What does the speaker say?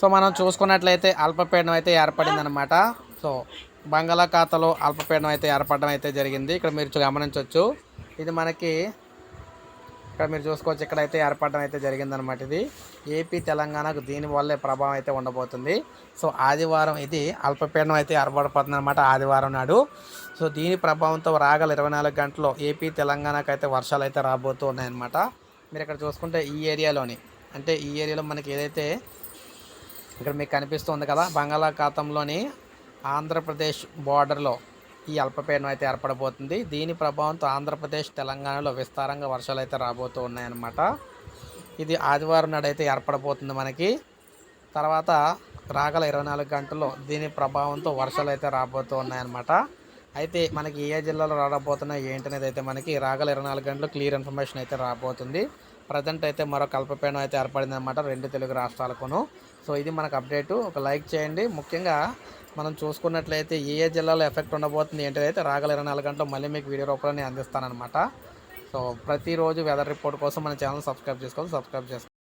So మనం చూసుకున్నట్లయితే అల్పపీడనం అయితే ఏర్పడింది అనమాట సో బంగాళాఖాతలో అల్పపీడనం అయితే ఏర్పడడం అయితే జరిగింది. ఇక్కడ మీరు గమనించవచ్చు ఇది మనకి ఇక్కడ మీరు చూసుకోవచ్చు ఇక్కడ అయితే ఏర్పడడం అయితే జరిగిందనమాట ఇది. ఏపీ తెలంగాణకు దీనివల్లే ప్రభావం అయితే ఉండబోతుంది. సో ఆదివారం ఇది అల్పపీడనం అయితే ఏర్పడిపోతుంది అనమాట ఆదివారం నాడు. సో దీని ప్రభావంతో రాగల ఇరవై నాలుగు గంటల్లో ఏపీ తెలంగాణకు అయితే వర్షాలు అయితే రాబోతూ ఉన్నాయన్నమాట మీరు ఇక్కడ చూసుకుంటే ఈ ఏరియాలోని అంటే ఈ ఏరియాలో మనకి ఏదైతే ఇక్కడ మీకు కనిపిస్తుంది కదా బంగాళాఖాతంలోని ఆంధ్రప్రదేశ్ బార్డర్లో ఈ అల్పపీడనం అయితే ఏర్పడబోతుంది. దీని ప్రభావంతో ఆంధ్రప్రదేశ్ తెలంగాణలో విస్తారంగా వర్షాలు అయితే రాబోతూ ఉన్నాయన్నమాట. ఇది ఆదివారం నాడు అయితే ఏర్పడబోతుంది మనకి. తర్వాత రాగల ఇరవై నాలుగు గంటల్లో దీని ప్రభావంతో వర్షాలు అయితే రాబోతూ ఉన్నాయన్నమాట. అయితే మనకి ఏ జిల్లాలో రాబోతున్నాయి ఏంటనేది అయితే మనకి రాగల ఇరవై నాలుగు గంటలు క్లియర్ ఇన్ఫర్మేషన్ అయితే రాబోతుంది. ప్రజెంట్ అయితే మరో అల్పపీడనం అయితే ఏర్పడింది అనమాట రెండు తెలుగు రాష్ట్రాలకును. సో ఇది మనకు అప్డేటు. ఒక లైక్ చేయండి. ముఖ్యంగా మనం చూసుకున్నట్లయితే ఏ ఏ జిల్లాలో ఎఫెక్ట్ ఉండబోతుంది ఏంటైతే రాగల ఇరవై నాలుగు గంటలు మళ్ళీ మీకు వీడియో రూపంలో నేను అందిస్తానమాట సో ప్రతిరోజు వెదర్ రిపోర్ట్ కోసం మన ఛానల్ సబ్స్క్రైబ్ చేసుకోవాలి సబ్స్క్రైబ్ చేసుకోవాలి